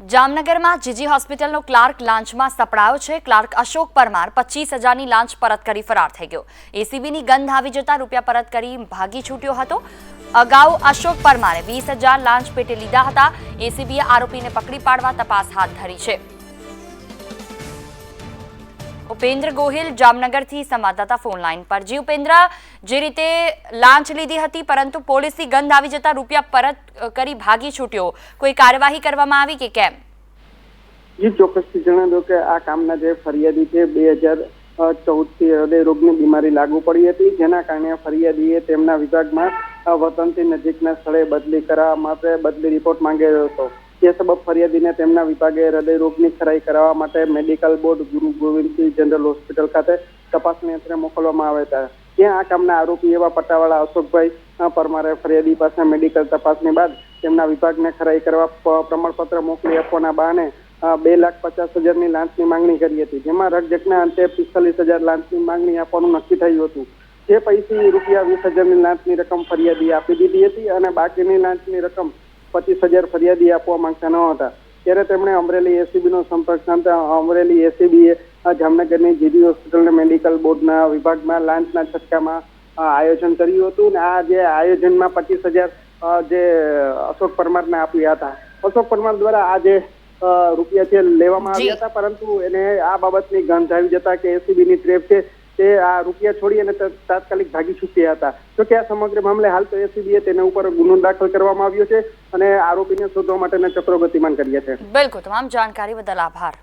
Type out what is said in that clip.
જામનગરમાં જીજી હોસ્પિટલનો ક્લાર્ક લાંચમાં સપડાયો છે. ક્લાર્ક અશોક પરમાર પચીસ હજારની લાંચ પરત કરી ફરાર થઈ ગયો. એસીબીની ગંધ આવી જતા રૂપિયા પરત કરી ભાગી છૂટ્યો હતો. અગાઉ અશોક પરમારે વીસ હજાર લાંચ પેટે લીધા હતા. એસીબીએ આરોપીને પકડી પાડવા તપાસ હાથ ધરી છે. ઉપેન્દ્ર ગોહિલ જામનગરથી સંવાદદાતા ફોન લાઈન પર. જી ઉપેન્દ્ર, જે રીતે લાંચ લીધી હતી, પરંતુ પોલીસથી ગંધ આવી જતા રૂપિયા પરત કરી ભાગી છૂટ્યો. કોઈ કાર્યવાહી કરવામાં આવી કે કેમ? જી, ચોક્કસથી જણાવી કે આ કામના જે ફરિયાદી છે, બે હજાર ચૌદથી હૃદયરોગની બીમારી લાગુ પડી હતી. જેના કારણે ફરિયાદીએ તેમના વિભાગમાં વતનથી નજીકના સ્થળે બદલી કરાવવા માટે બદલી રિપોર્ટ માંગેલો હતો. તે સબબ ફરિયાદીને તેમના વિભાગે હૃદય રોગની ખરાઈ કરાવવા માટે મેડિકલ બોર્ડ ગુરુ ગોવિંદસિંહ જનરલ હોસ્પિટલ ખાતે તપાસની અંતરે મોકલવામાં આવ્યા હતા. ત્યાં આ કામના આરોપી એવા પટ્ટાવાળા અશોકભાઈ પરમારે ફરિયાદી પાસે મેડિકલ તપાસની બાદ તેમના વિભાગને ખરાઈ કરવા પ્રમાણપત્ર મોકલી આપવાના બહાને બે લાખ પચાસ હજારની લાંચની માંગણી કરી હતી. જેમાં રકજકના અંતે પિસ્તાલીસ હજાર લાંચની માંગણી આપવાનું નક્કી થયું હતું. જે પૈકી રૂપિયા વીસ હજારની લાંચની રકમ ફરિયાદી આપી દીધી હતી અને બાકીની લાંચની રકમ પચીસ હજાર ફરિયાદી આપવા માંગતા ન હતા. ત્યારે તેમણે અમરેલી એસીબી નો સંપર્ક સાધતા અમરેલી એસીબીએ જામનગરની જીડી હોસ્પિટલના મેડિકલ બોર્ડના વિભાગમાં લાંચના છટકામાં આયોજન કર્યું હતું અને આ જે આયોજનમાં પચીસ હજાર જે અશોક પરમારને આપ્યા હતા. અશોક પરમાર દ્વારા આ જે રૂપિયા છે લેવામાં આવ્યા હતા પરંતુ એને આ બાબતની ગંધ આવી જતા કે એસીબીની ટ્રેપ છે તે આ રૂપિયા છોડી અને તાત્કાલિક ભાગી છૂટ્યા હતા. જો કે આ સમગ્ર મામલે હાલ તો એસીબીએ તેના ઉપર ગુનો દાખલ કરવામાં આવ્યો છે અને આરોપીને શોધવા માટેના ચક્રો ગતિમાન કર્યા છે. બિલકુલ, તમામ જાણકારી બદલ આભાર.